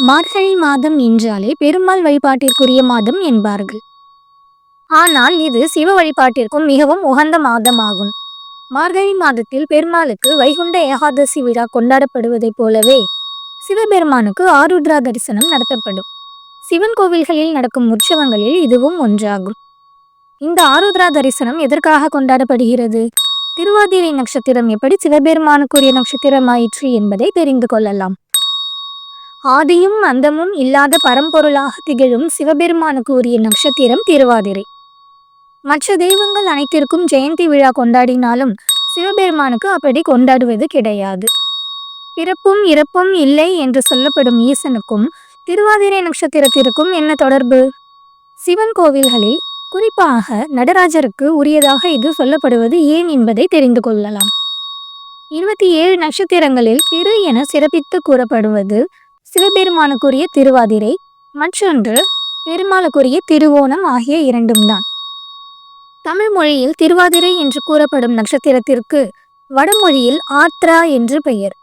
மார்கழி மாதம் என்றாலே பெருமாள் வழிபாட்டிற்குரிய மாதம் என்பார்கள். ஆனால் இது சிவ வழிபாட்டிற்கும் மிகவும் உகந்த மாதமாகும். மார்கழி மாதத்தில் பெருமாளுக்கு வைகுண்ட ஏகாதசி விழா கொண்டாடப்படுவதைப் போலவே சிவபெருமானுக்கு ஆருத்ரா தரிசனம் நடத்தப்படும். சிவன் கோவில்களில் நடக்கும் உற்சவங்களில் இதுவும் ஒன்றாகும். இந்த ஆருத்ரா தரிசனம் எதற்காக கொண்டாடப்படுகிறது? திருவாதிரை நட்சத்திரம் எப்படி சிவபெருமானுக்குரிய நட்சத்திரமாயிற்று என்பதை தெரிந்து கொள்ளலாம். ஆதியும் அந்தமும் இல்லாத பரம்பொருளாக திகழும் சிவபெருமானுக்கு உரிய நட்சத்திரம் திருவாதிரை. மற்ற தெய்வங்கள் அனைத்திற்கும் ஜெயந்தி விழா கொண்டாடினாலும் சிவபெருமானுக்கு அப்படி கொண்டாடுவது கிடையாது. பிறப்பும் இறப்பும் இல்லை என்று சொல்லப்படும் ஈசனுக்கும் திருவாதிரை நட்சத்திரத்திற்கும் என்ன தொடர்பு? சிவன் கோவில்களில் குறிப்பாக நடராஜருக்கு உரியதாக இது சொல்லப்படுவது ஏன் என்பதை தெரிந்து கொள்ளலாம். இருபத்தி ஏழு நட்சத்திரங்களில் திரு என சிறப்பித்து கூறப்படுவது சிவபெருமானுக்குரிய திருவாதிரை மற்றொன்று பெருமாளுக்குரிய திருவோணம் ஆகிய இரண்டும் தான். தமிழ் மொழியில் திருவாதிரை என்று கூறப்படும் நட்சத்திரத்திற்கு வடமொழியில் ஆத்ரா என்று பெயர்.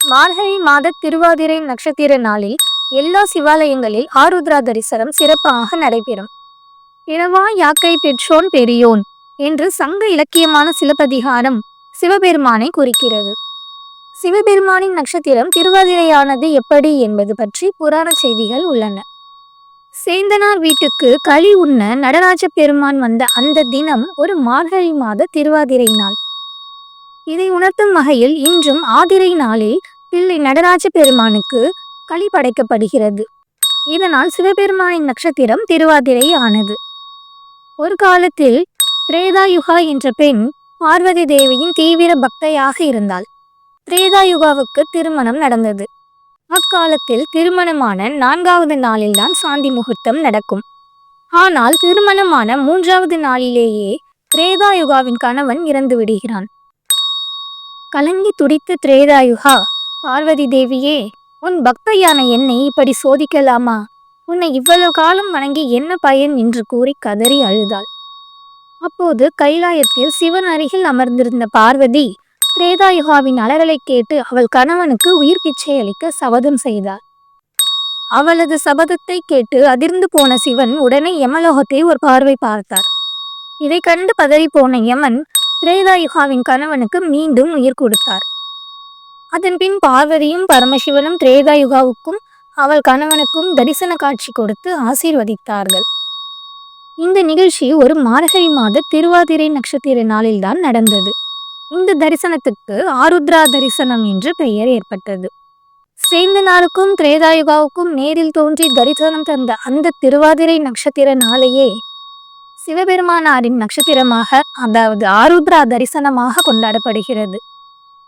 மார்கழி மாத திருவாதிரை நட்சத்திர நாளில் எல்லா சிவாலயங்களில் ஆருத்ரா தரிசனம் சிறப்பாக நடைபெறும். பிறவா யாக்கை பெற்றோன் பெரியோன் என்று சங்க இலக்கியமான சிலப்பதிகாரம் சிவபெருமானை குறிக்கிறது. சிவபெருமானின் நட்சத்திரம் திருவாதிரையானது எப்படி என்பது பற்றி புராண செய்திகள் உள்ளன. சேந்தனார் வீட்டுக்கு களி உண்ண நடராஜ பெருமான் வந்த அந்த தினம் ஒரு மார்கழி மாத திருவாதிரை நாள். இதை உணர்த்தும் வகையில் இன்றும் ஆதிரை நாளில் பிள்ளை நடராஜ பெருமானுக்கு களி படைக்கப்படுகிறது. இதனால் சிவபெருமானின் நட்சத்திரம் திருவாதிரை ஆனது. ஒரு காலத்தில் திரேதாயுகா என்ற பெண் பார்வதி தேவியின் தீவிர பக்தையாக இருந்தாள். திரேதாயுகாவுக்கு திருமணம் நடந்தது. அக்காலத்தில் திருமணமான நான்காவது நாளில்தான் சாந்தி முகூர்த்தம் நடக்கும். ஆனால் திருமணமான மூன்றாவது நாளிலேயே திரேதாயுகாவின் கணவன் இறந்து விடுகிறான். கலங்கி துடித்த திரேதாயுகா பார்வதி தேவியே உன் பக்தையான என்னை இப்படி சோதிக்கலாமா? உன்னை இவ்வளவு காலம் வணங்கி என்ன பயன் என்று கூறி கதறி அழுதாள். அப்போது கைலாயத்தில் சிவன் அருகில் அமர்ந்திருந்த பார்வதி திரேதாயுகாவின் அலறலை கேட்டு அவள் கணவனுக்கு உயிர் பிச்சை அளிக்க சபதம் செய்தார் அவளது சபதத்தை கேட்டு அதிர்ந்து போன சிவன் உடனே யமலோகத்தை ஒரு பார்வை பார்த்தார். இதை கண்டு பதறி போன யமன் திரேதாயுகாவின் கணவனுக்கு மீண்டும் உயிர் கொடுத்தார். அதன் பின் பார்வதியும் பரமசிவனும் திரேதாயுகாவுக்கும் அவள் கணவனுக்கும் தரிசன காட்சி கொடுத்து ஆசீர்வதித்தார்கள். இந்த நிகழ்ச்சி ஒரு மார்கழி மாத திருவாதிரை நட்சத்திர நாளில்தான் நடந்தது. இந்த தரிசனத்துக்கு ஆருத்ரா தரிசனம் என்று பெயர் ஏற்பட்டது. சேந்தனாருக்கும் திரேதாயுகாவுக்கும் நேரில் தோன்றி தரிசனம் தந்த அந்த திருவாதிரை நட்சத்திர நாளையே சிவபெருமானாரின் நட்சத்திரமாக அதாவது ஆருத்ரா தரிசனமாக கொண்டாடப்படுகிறது.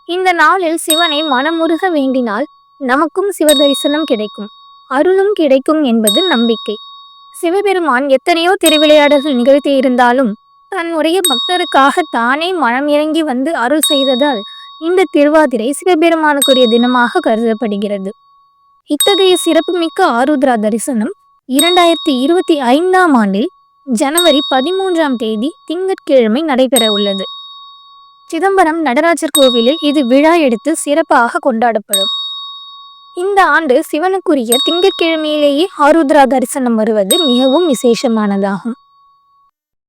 இந்த நாளில் சிவனை மனமுருக வேண்டினால் நமக்கும் சிவ தரிசனம் கிடைக்கும். அருளும் கிடைக்கும் என்பது நம்பிக்கை. சிவபெருமான் எத்தனையோ திருவிளையாடல்கள் நிகழ்த்தி இருந்தாலும் தன்னுடைய பக்தருக்காக தானே மனம் இறங்கி வந்து அருள் செய்ததால் இந்த திருவாதிரை சிவபெருமானுக்குரிய தினமாக கருதப்படுகிறது. இத்தகைய சிறப்புமிக்க ஆருத்ரா தரிசனம் இரண்டாயிரத்தி இருபத்தி ஐந்தாம் ஆண்டில் ஜனவரி பதிமூன்றாம் தேதி திங்கட்கிழமை நடைபெற உள்ளது. சிதம்பரம் நடராஜர் கோவிலில் இது விழா எடுத்து சிறப்பாக கொண்டாடப்படும். இந்த ஆண்டு சிவனுக்குரிய திங்கட்கிழமையிலேயே ஆருத்ரா தரிசனம் வருவது மிகவும் விசேஷமானதாகும்.